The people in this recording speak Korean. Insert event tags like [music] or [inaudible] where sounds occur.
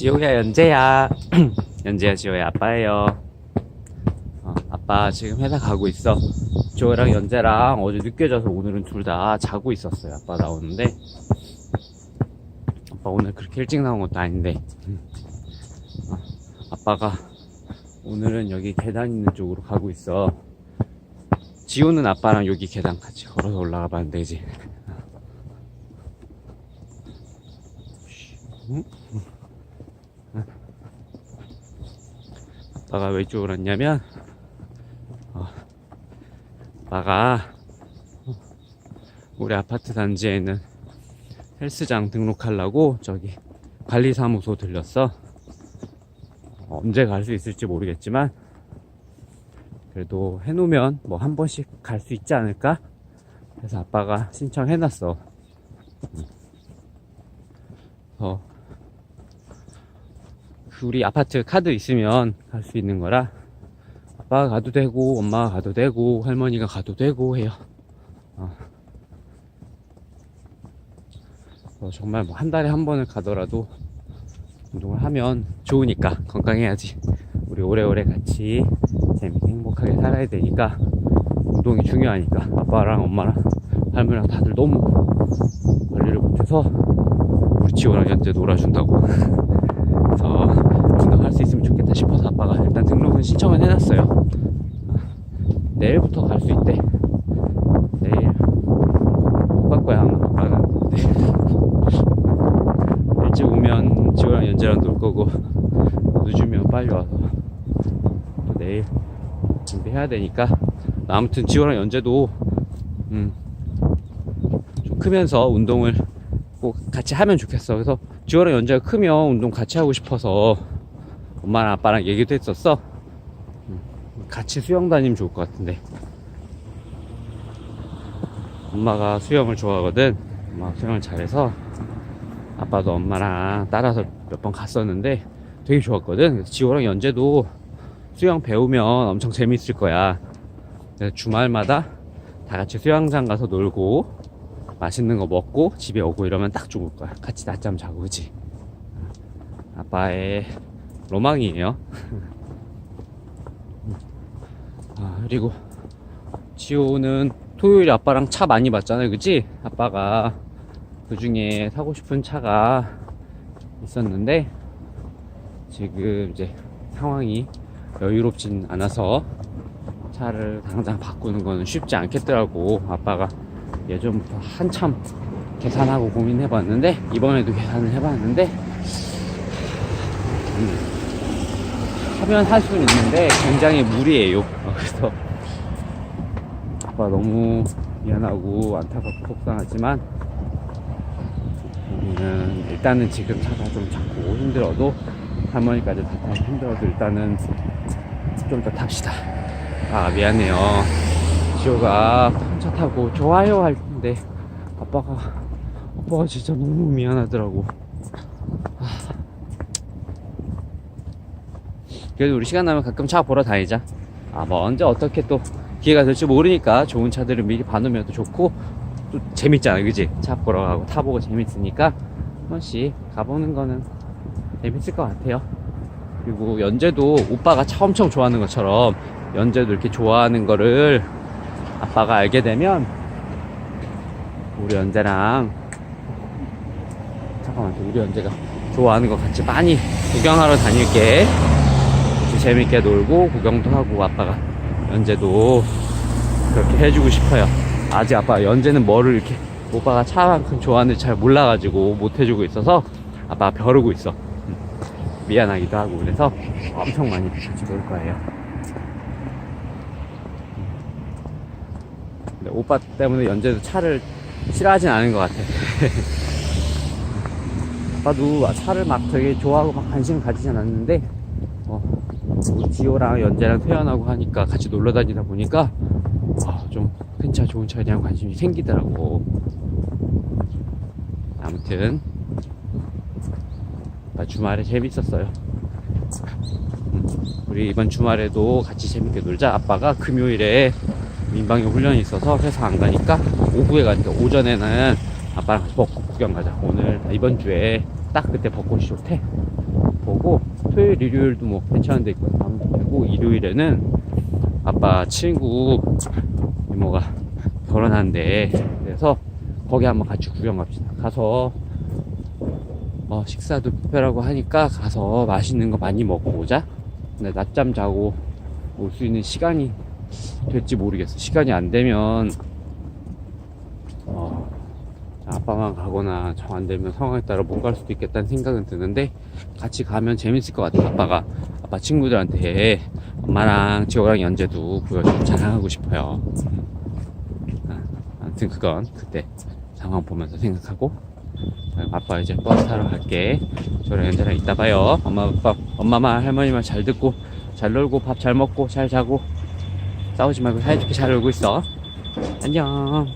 지호야 연재야. [clears throat] 연재야 지호야 아빠예요. 어, 아빠 지금 회사 가고 있어. 지호랑 연재랑 어제 늦게 자서 오늘은 둘 다 자고 있었어요. 아빠 나오는데. 아빠 오늘 그렇게 일찍 나온 것도 아닌데. 음. 어, 아빠가 오늘은 여기 계단 있는 쪽으로 가고 있어. 지호는 아빠랑 여기 계단 같이 걸어서 올라가 봤는데 이제 아빠가 왜 이쪽으로 왔냐면 어, 아빠가. 우리 아파트 단지에 있는 헬스장 등록하려고 저기 관리사무소 들렸어. 어, 언제 갈 수 있을지 모르겠지만 그래도 해놓으면 뭐 한 번씩 갈 수 있지 않을까? 그래서 아빠가 신청해놨어. 어, 그 우리 아파트 카드 있으면 갈 수 있는 거라 아빠가 가도 되고 엄마가 가도 되고 할머니가 가도 되고 해요. 어. 어, 정말 뭐 한 달에 한 번을 가더라도 운동을 하면 좋으니까 건강해야지. 우리 오래오래 같이 재밌게 행복하게 살아야 되니까 운동이 중요하니까 아빠랑 엄마랑 할머니랑 다들 너무 관리를 못해서 우리 지호랑 현재 놀아준다고 [laughs] 그래서 운동할 수 있으면 좋겠다 싶어서 아빠가 일단 등록은 신청을 해놨어요. 내일부터 갈 수 있대. 내일 못갈 거야 아마 아빠는. 네. [laughs] 일찍 오면 지호랑 연재랑 놀 거고 늦으면 빨리 와서 또 내일 준비해야 되니까 아무튼 지호랑 연재도 음, 좀 크면서 운동을 꼭 같이 하면 좋겠어. 그래서 지호랑 연재가 크면 운동 같이 하고 싶어서 엄마랑 아빠랑 얘기도 했었어. 음, 같이 수영 다니면 좋을 것 같은데. 엄마가 수영을 좋아하거든. 엄마가 수영을 잘해서 아빠도 엄마랑 따라서 몇 번 갔었는데 되게 좋았거든. 그래서 지호랑 연재도 수영 배우면 엄청 재밌을 거야. 주말마다 다 같이 수영장 가서 놀고 맛있는 거 먹고 집에 오고 이러면 딱 좋을 거야. 같이 낮잠 자고, 그지? 아빠의 로망이에요. 아, 그리고 지호는 토요일에 아빠랑 차 많이 봤잖아요, 그지? 아빠가 그 중에 사고 싶은 차가 있었는데 지금 이제 상황이 여유롭진 않아서 차를 당장 바꾸는 거는 쉽지 않겠더라고. 아빠가 예전부터 한참 계산하고 고민해봤는데 이번에도 계산을 해봤는데 음, 하면 할 수는 있는데 굉장히 무리예요. 어, [laughs] 그래서 아빠 너무 미안하고 안타깝고 속상하지만 우리는 일단은 지금 차가 좀 작고 힘들어도 할머니까지 다 타기 힘들어도 일단은 좀 더 탑시다. 아 미안해요. 지호가 차 타고 좋아요 할 텐데 아빠가 아빠가 진짜 너무 미안하더라고. 아. 그래도 우리 시간 나면 가끔 차 보러 다니자. 아, 뭐 언제 어떻게 또 기회가 될지 모르니까 좋은 차들을 미리 봐놓으면 또 좋고 또 재밌잖아, 그지? 차 보러 가고 타보고 재밌으니까 한 번씩 가보는 거는 재밌을 것 같아요. 그리고 연재도 오빠가 차 엄청 좋아하는 것처럼 연재도 이렇게 좋아하는 거를 아빠가 알게 되면 우리 연재랑 잠깐만 우리 연재가 좋아하는 거 같이 많이 구경하러 다닐게 재밌게 놀고 구경도 하고 아빠가 연재도 그렇게 해주고 싶어요. 아직 아빠 연재는 뭐를 이렇게 오빠가 차만큼 좋아하는지 잘 몰라가지고 못 해주고 있어서 아빠가 벼르고 있어. 음, 미안하기도 하고 그래서 엄청 많이 같이 놀 거예요. 근데 오빠 때문에 연재도 차를 싫어하진 않은 것 같아. [laughs] 아빠도 차를 막 되게 좋아하고 막 관심 가지진 않는데, 어, 지호랑 연재랑 태어나고 하니까 같이 놀러 다니다 보니까, 어, 좀큰 차, 좋은 차에 대한 관심이 생기더라고. 아무튼, 주말에 재밌었어요. 음, 우리 이번 주말에도 같이 재밌게 놀자. 아빠가 금요일에 민방위 훈련이 있어서 회사 안 가니까 오후에 가니까 오전에는 아빠랑 같이 벚꽃 구경 가자. 오늘 이번 주에 딱 그때 벚꽃이 좋대. 되고 토요일 일요일도 뭐 괜찮은 데 있고 되고 일요일에는 아빠 친구 이모가 결혼한대 그래서 거기 한번 같이 구경 갑시다. 가서 뭐 식사도 뷔페라고 하니까 가서 맛있는 거 많이 먹고 오자. 근데 낮잠 자고 올 수 있는 시간이 될지 모르겠어. 시간이 안 되면 어, 아빠만 가거나 정 안 되면 상황에 따라 못 갈 수도 있겠다는 생각은 드는데 같이 가면 재밌을 것 같아 아빠가. 아빠 친구들한테 엄마랑 지호랑 연재도 보여주고 자랑하고 싶어요. 아, 아무튼 그건 그때 상황 보면서 생각하고 아빠 이제 버스 타러 갈게. 저랑 연재랑 이따 봐요. 엄마 아빠 엄마 말 할머니 말 잘 듣고 잘 놀고 밥 잘 먹고 잘 자고 싸우지 말고 사이좋게 잘 놀고 있어. 안녕